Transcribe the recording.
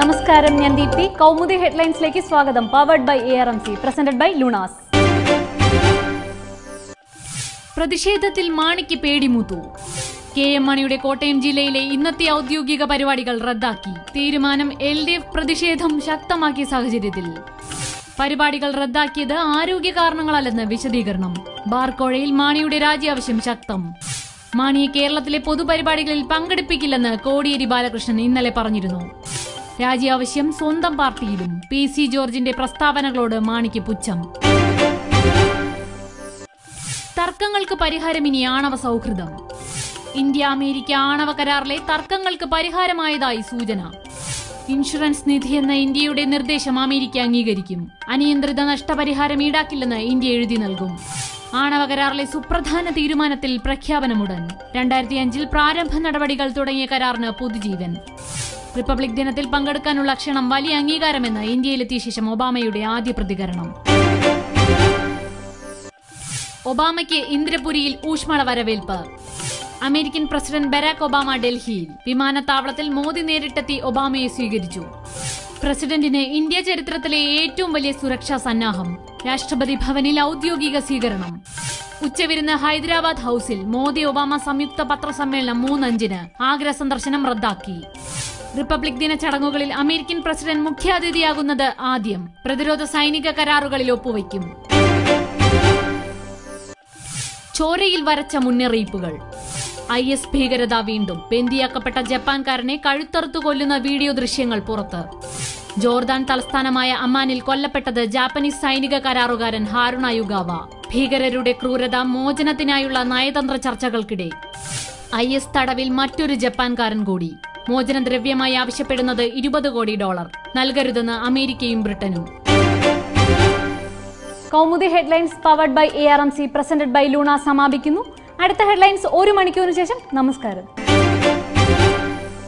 നമസ്കാരം ഞാൻ ദീപ്തി. കൗമുദി ഹെഡ്ലൈൻസിലേക്ക് സ്വാഗതം. Powered by A R M C presented by Luna's പ്രതിഷേധത്തിൽ മാണിക്ക് പേടിമൂത്തു കെ എം മാണിയുടെ കോട്ടയം ജില്ലയിലെ ഇന്നത്തെ ഔദ്യോഗിക പരിപാടികൾ റദ്ദാക്കി. തീരുമാനം എൽ ഡി എഫ് പ്രതിഷേധം ശക്തമാക്കിയ സാഹചര്യത്തിൽ. പരിപാടികൾ റദ്ദാക്കിയത് ആരോഗ്യ കാരണങ്ങളല്ലെന്ന് വിശദീകരണം. ബാർക്കോഴയിൽ മാണിയുടെ രാജ്യാവശ്യം ശക്തം. മാണിയെ കേരളത്തിലെ പൊതുപരിപാടികളിൽ പങ്കെടുപ്പിക്കില്ലെന്ന് കോടിയേരി ബാലകൃഷ്ണൻ ഇന്നലെ പറഞ്ഞിരുന്നു. രാജ്യാവശ്യം സ്വന്തം പാർട്ടിയിലും പി സി ജോർജിന്റെ പ്രസ്താവനകളോട് മാണിക്ക് പുച്ഛം. തർക്കങ്ങൾക്ക് പരിഹാരം ഇനി ആണവ സൗഹൃദം. ഇന്ത്യ അമേരിക്ക ആണവ കരാറിലെ തർക്കങ്ങൾക്ക് പരിഹാരമായതായി സൂചന. ഇൻഷുറൻസ് നിധി എന്ന ഇന്ത്യയുടെ നിർദ്ദേശം അമേരിക്ക അംഗീകരിക്കും. അനിയന്ത്രിത നഷ്ടപരിഹാരം ഈടാക്കില്ലെന്ന് ഇന്ത്യ എഴുതി നൽകും. ആണവ കരാറിലെ സുപ്രധാന തീരുമാനത്തിൽ പ്രഖ്യാപനമുടൻ. രണ്ടായിരത്തി അഞ്ചിൽ പ്രാരംഭ നടപടികൾ തുടങ്ങിയ കരാറിന് പുതുജീവൻ. റിപ്പബ്ലിക് ദിനത്തിൽ പങ്കെടുക്കാനുള്ള ക്ഷണം വലിയ അംഗീകാരമെന്ന് ഇന്ത്യയിലെത്തിയ ശേഷം ഒബാമയുടെ ആദ്യ പ്രതികരണം. ഒബാമയ്ക്ക് ഇന്ദ്രപുരിയിൽ ഊഷ്മള വരവേൽപ്പ്. അമേരിക്കൻ പ്രസിഡന്റ് ബരാക് ഒബാമ ഡൽഹിയിൽ വിമാനത്താവളത്തിൽ മോദി നേരിട്ടെത്തി ഒബാമയെ സ്വീകരിച്ചു. പ്രസിഡന്റിന് ഇന്ത്യ ചരിത്രത്തിലെ ഏറ്റവും വലിയ സുരക്ഷാ സന്നാഹം രാഷ്ട്രപതി ഭവനിൽ ഔദ്യോഗിക സ്വീകരണം. ഉച്ചവിരുന്ന് ഹൈദരാബാദ് ഹൌസിൽ മോദി ഒബാമ സംയുക്ത പത്രസമ്മേളനം മൂന്നഞ്ചിന് ആഗ്ര സന്ദർശനം റദ്ദാക്കി. റിപ്പബ്ലിക് ദിന ചടങ്ങുകളിൽ അമേരിക്കൻ പ്രസിഡന്റ് മുഖ്യാതിഥിയാകുന്നത് ആദ്യം. പ്രതിരോധ സൈനിക കരാറുകളിൽ ഒപ്പുവയ്ക്കും. ചോരയിൽ വരച്ച മുന്നറിയിപ്പുകൾ. ഐ എസ് ഭീകരത വീണ്ടും ബന്ദിയാക്കപ്പെട്ട ജപ്പാൻകാരനെ കഴുത്തറുത്തു കൊല്ലുന്ന വീഡിയോ ദൃശ്യങ്ങൾ പുറത്ത്. ജോർദാൻ തലസ്ഥാനമായ അമ്മാനിൽ കൊല്ലപ്പെട്ടത് ജാപ്പനീസ് സൈനിക കരാറുകാരൻ ഹാരുണ യുഗാവ. ഭീകരരുടെ ക്രൂരത മോചനത്തിനായുള്ള നയതന്ത്ര ചർച്ചകൾക്കിടെ. ഐ എസ് തടവിൽ മറ്റൊരു ജപ്പാൻകാരൻ കൂടി. മോചനദ്രവ്യമായി ആവശ്യപ്പെടുന്നത് ഇരുപത് കോടി ഡോളർ. നൽകരുതെന്ന് അമേരിക്കയും ബ്രിട്ടനും. Kaumudi headlines powered by A R M C presented by Luna സമാപിക്കുന്നു. അടുത്ത ഹെഡ്ലൈൻസ് ഒരു മണിക്കൂറിന് ശേഷം നമസ്കാരം.